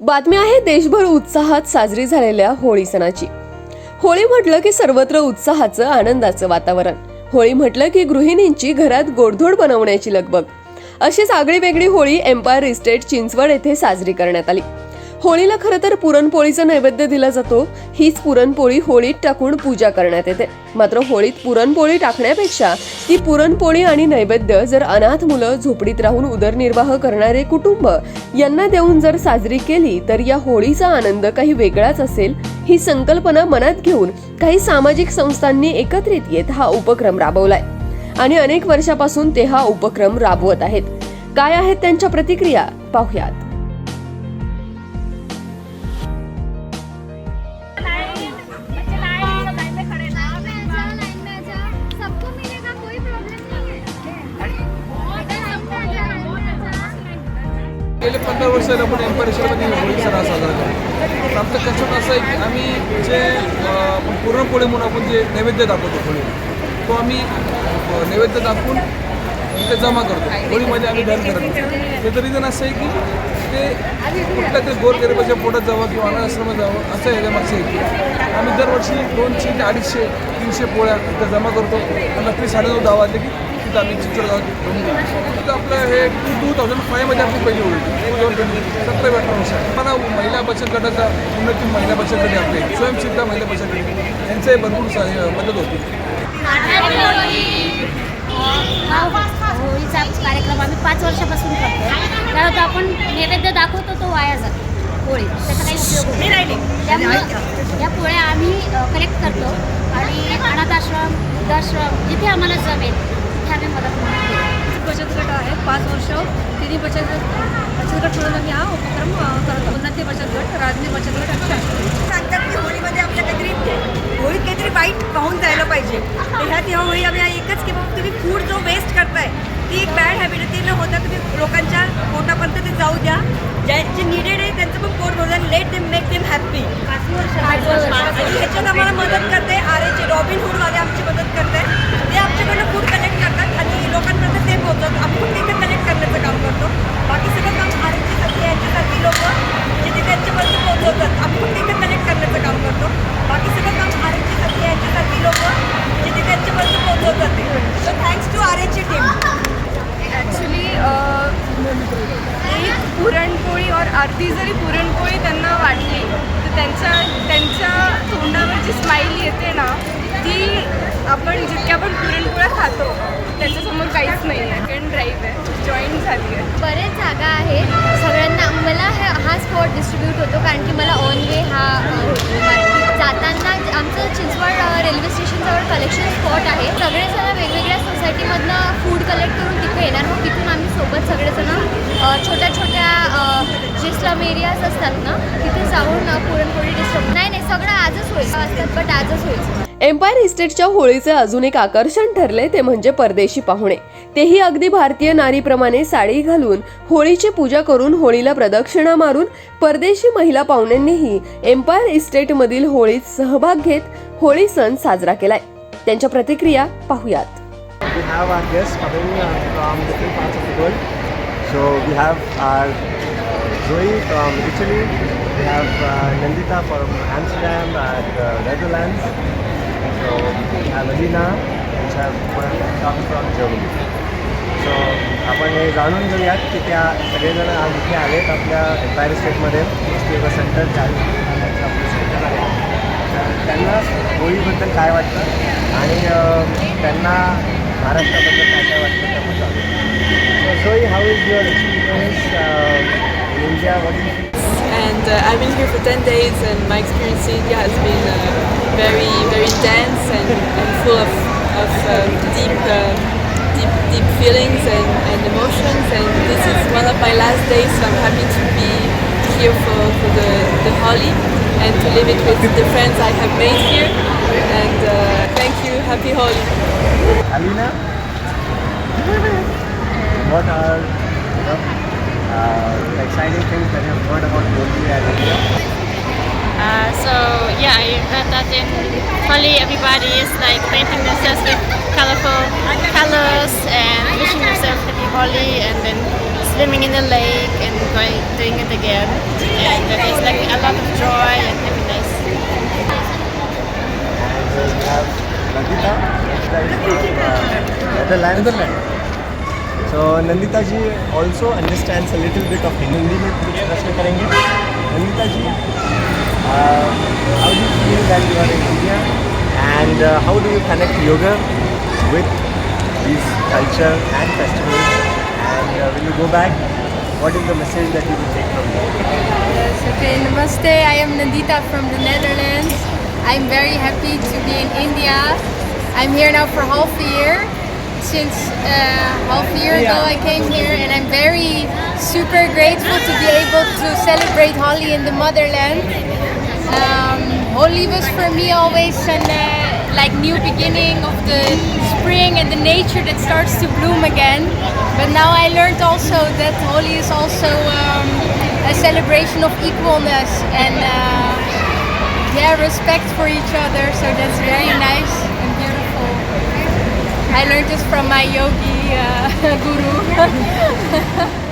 बातमी आहे देशभर उत्साहात साजरी झालेल्या होळी सणाची. होळी म्हटलं की सर्वत्र उत्साहाचं आनंदाचं वातावरण. होळी म्हटलं की गृहिणींची घरात गोडधोड बनवण्याची लगबग. अशीच आगळी वेगळी होळी एम्पायर इस्टेट चिंचवड येथे साजरी करण्यात आली. होळीला खरं तर पुरणपोळीचं नैवेद्य दिला जातो. हीच पुरणपोळी होळीत टाकून पूजा करण्यात येते. मात्र होळीत पुरणपोळी टाकण्यापेक्षा ती पुरणपोळी आणि नैवेद्य जर अनाथ मुलं झोपडीत राहून उदरनिर्वाह करणारे कुटुंब यांना देऊन जर साजरी केली तर या होळीचा आनंद काही वेगळाच असेल ही संकल्पना मनात घेऊन काही सामाजिक संस्थांनी एकत्रित येत हा उपक्रम राबवलाय. आणि अनेक वर्षापासून ते हा उपक्रम राबवत आहेत. काय आहेत त्यांच्या प्रतिक्रिया? पाहुयात. गेले पंधरा वर्ष झाले आपण एम्पायरेशनमध्ये होळी सणा साजरा करतो. तर आमचं कन्सेप्ट असं आहे की आम्ही जे अं, पुरणपोळी म्हणून आपण जे नैवेद्य दाखवतो होळी तो आम्ही नैवेद्य दाखवून ते जमा करतो. होळीमध्ये आम्ही धन करत त्याचं रिझन असं आहे की ते कुठल्या ते गोरगरिबाच्या पोटात जावं किंवा अनाश्रमात जावं असं ह्याच्या मागचं आहे की आम्ही दरवर्षी दोनशे ते अडीचशे तीनशे पोळ्या इथं जमा करतो. आणि रात्री साडेनऊ दहा वाजले की तिथं आम्ही चित्र घेऊन जातो तिथं आपलं हे टू टू थाउजंड फायमध्ये आपली पहिली होळी टू थाउजंड सतरा अठरा वर्ष मला महिला बचत गटाचा उन्नती महिला बचत गट आपले. स्वयंसिद्धा महिला बचत गट यांचंही भरपूर मदत होती. होळीचा कार्यक्रम आम्ही पाच वर्षापासून करतो कारण तो आपण नैवेद्य दाखवतो तो वाया जातो होळी त्याचा काही उपयोग होत नाही. त्यामुळं या पोळ्या आम्ही कलेक्ट करतो. आणि अनाथाश्रम वृद्धाश्रम जिथे आम्हाला जमेल आम्ही मदत बचत गट आहे पाच वर्ष. तिन्ही बचत बचत गट म्हणून आम्ही हा उपक्रम करतो उन्नती बचत गट राजनी बचत गट आणि शाश्वती सांगतात की होळीमध्ये आपल्या काहीतरी होळीत काहीतरी वाईट पाहून जायला पाहिजे. तर ह्या होळी आम्ही एकच की बाबा तुम्ही फूड जो वेस्ट करताय ती एक बॅड हॅबिट ती न होता तुम्ही लोकांच्या पोटापर्यंत ते जाऊ द्या. ज्या जे निडेड आहे त्यांचं पण पोट द्या. Let them make them happy आणि ह्याच्यात आम्हाला मदत करते आर एचे रॉबिन हुडवाले आमची मदत करते ते आमच्याकडनं फूड कलेक्ट करतात आणि लोकांपर्यंत ते पोहोचतात आम्ही फक्त इथे कलेक्ट करण्याचं काम करतो बाकी सगळं काम आर एचे सारखी यांच्यासारखी लोक जे ते त्यांच्यापर्यंत पोहोचवतात आम्ही फक्त इथे कलेक्ट करण्याचं काम करतो बाकी सगळं काम आर एचे सारखी यांच्यासारखी लोक जे ते त्यांच्यापर्यंत पोहोचवतात ते सो थँक्स टू आर एची टीम ॲक्च्युली एक पुरणपोळी और अर्धी जरी पुरणपोळी त्यांना वाटली तर त्यांच्या त्यांच्या तोंडावर जी स्माईल येते ना ती आपण जितक्या पण पुरणपोळ्या खातो त्यांच्यासमोर काहीच नाही आहे. कारण ड्राईव्ह आहे. जॉईन झाली आहे. बरेच जागा आहेत. सगळ्यांना मला हा हा स्पॉट डिस्ट्रीब्यूट होतो कारण की मला ऑन वे हा जाताना आमचं चिंचवड रेल्वे स्टेशनजवळ कलेक्शन स्पॉट आहे. सगळेजण वेगवेगळ्या सोसायटीमधनं फूड कलेक्ट करून तिथे येणार मग तिथून आम्ही सोबत सगळेजण छोट्या छोट्या जे स्लम एरियाज असतात ना तिथे जाऊन पुरणपोळी डिस्टर्ब नाही नाही सगळं आजच होईल. असतात बट आजच होईल. एम्पायर इस्टेटच्या होळीचे अजून एक आकर्षण ठरले ते म्हणजे परदेशी पाहुणे. तेही अगदी भारतीय नारीप्रमाणे साडी घालून होळीची पूजा करून होळीला प्रदक्षिणा मारून परदेशी महिला पाहुण्यांनीही एम्पायर इस्टेटमधील होळीत सहभाग घेत होळी सण साजरा केलाय. त्यांच्या प्रतिक्रिया पाहुयात. We have our guests coming uh, from different parts of the world. So we have our Zoe from Italy. We have uh, Nandita from Amsterdam and uh, Netherlands. So we have Alina, which have come from Germany. So आपण हे जाणून घेऊयात की त्या सगळेजण आज इथे आलेत आपल्या एम्पायर स्टेटमध्ये स्टेट सेंटर चाळीस आपलं सेंटर आहे तर त्यांना होळीबद्दल काय वाटतं आणि त्यांना महाराष्ट्राबद्दल काय काय वाटतं त्याबद्दल so so I how is your experience in India what is and uh, I've been here for 10 days and my experience in India has been uh, very very dense and, and full of, of um, deep, uh, deep deep feelings and, and emotions and this is one of my last days so I'm happy to be here for, for the, the Holi and to live it with the friends I have made here and uh, thank you happy Holi Alina? what are you know, uh, exciting things that you've heard about Holi and India? Uh, so yeah, I heard that in Holi everybody is like painting themselves with colorful colors and wishing themselves happy Holi and then swimming in the lake and going doing it again. and that is like a lot of joy and happiness. And uh, we have Nandita. Nandita is from uh, Netherlands. Netherland So Nandita ji also understands a little bit of Hindi में कुछ प्रश्न करेंगे नंदिता जी uh, how do you feel that you are in India and uh, how do you connect yoga with these culture and festivals and uh, when you go back what is the message that you will take from there? Yes, okay, namaste. I am Nandita from the Netherlands. I'm very happy to be in India. I'm here now for half a year. Since uh, half a year ago, I came here, and I'm very super grateful to be able to celebrate Holi in the motherland. Um, Holi was for me always an uh, like new beginning of the spring and the nature that starts to bloom again. But now I learned also that Holi is also um, a celebration of equalness and uh, yeah, respect for each other. So that's very nice and beautiful. I learned this from my yogi uh, guru.